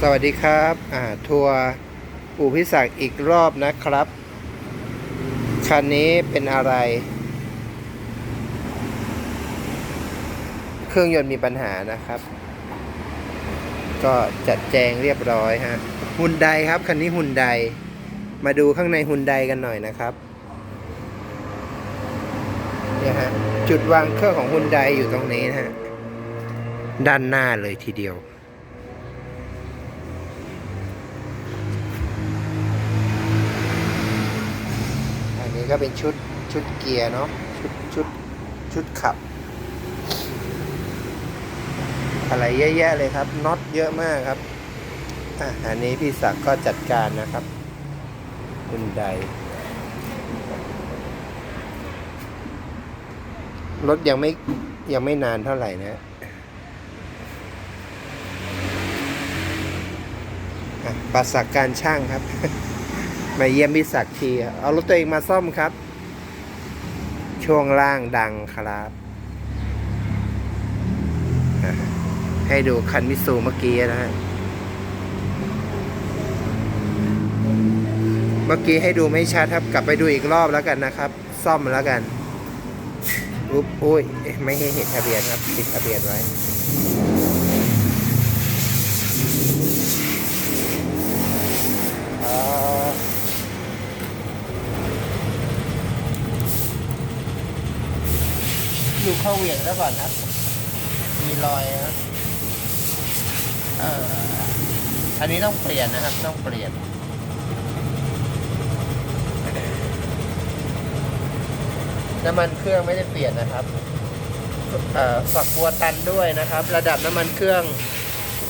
สวัสดีครับอ่าทัวร์อู่พิศักอีกรอบนะครับ คันนี้เป็นอะไร เครื่องยนต์มีปัญหานะครับ ก็จัดแจงเรียบร้อยฮะฮุนไดครับ คันนี้ฮุนไดมาดูข้างในฮุนไดกันหน่อยนะครับเนี่ยฮะจุดวางเครื่องของฮุนไดอยู่ตรงนี้นะฮะด้านหน้าเลยทีเดียว นนี้ก็เป็นชุดชุดเกียร์เนาะชุดชุดชุดขับ อะไรเยอะแยะเลยครับน็อตเยอะมากครับอะอันนี้พี่ศักดิ์ก็จัดการนะครับคุณใดรถยังไม่ยังไม่นานเท่าไหร่นะอะปัสสักการช่างครับ มาเยี่ยมพี่ศักดิ์ทีเอารถตัวเองมาซ่อมครับ ช่วงล่างดังครับ ให้ดูคันมิสูเมื่อกี้นะฮะ เมื่อกี้ให้ดูไม่ชัดครับ กลับไปดูอีกรอบแล้วกันนะครับ ซ่อมแล้วกันอุ๊บอุ้ย ไม่ให้เห็นทะเบียนครับติดทะเบียนไว้ ดูเข้าเหวี่ยงแล้วก่อนครับ มีรอยนะเอออันนี้ต้องเปลี่ยนนะครับ ต้องเปลี่ยน น้ำมันเครื่องไม่ได้เปลี่ยนนะครับฝักบัวตันด้วยนะครับ ระดับน้ำมันเครื่อง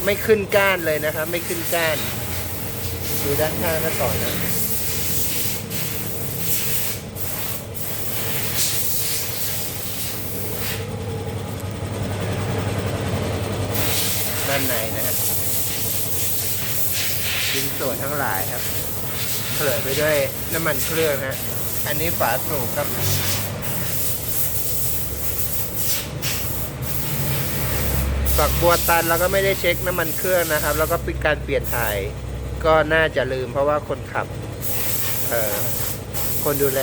ไม่ขึ้นก้านเลยนะครับ ไม่ขึ้นก้าน ดูด้านข้างก็ต่อนนะานในนะฮะชิ้นส่วนทั้งหลายครับเผลอไปด้วยน้ำมันเครื่องฮะอันนี้ฝาสูบครับฝักบัวตันแล้วก็ไม่ได้เช็คน้ำมันเครื่องนะครับ แล้วก็ป็นการเปลี่ยนถ่ายก็น่าจะลืมเพราะว่าคนขับ เอ่อคนดูแล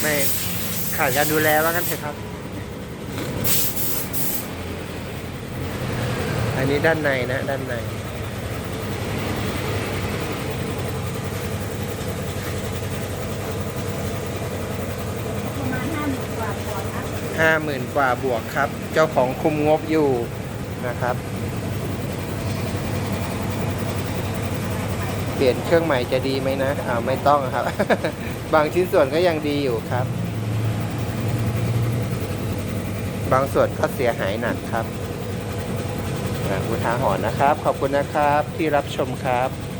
ไม่ขาดการดูแลว่ากันเถอะครับ อันนี้ด้านในนะ ด้านใน ประมาณห้าหมื่นกว่าพอครับห้าหมื่นกว่าบวกครับ เจ้าของคุมงบอยู่นะครับ เปลี่ยนเครื่องใหม่จะดีไหมนะอ่าไม่ต้องครับ บางชิ้นส่วนก็ยังดีอยู่ครับ บางส่วนก็เสียหายหนักครับ อุทาหรณ์นะครับ ขอบคุณนะครับที่รับชมครับ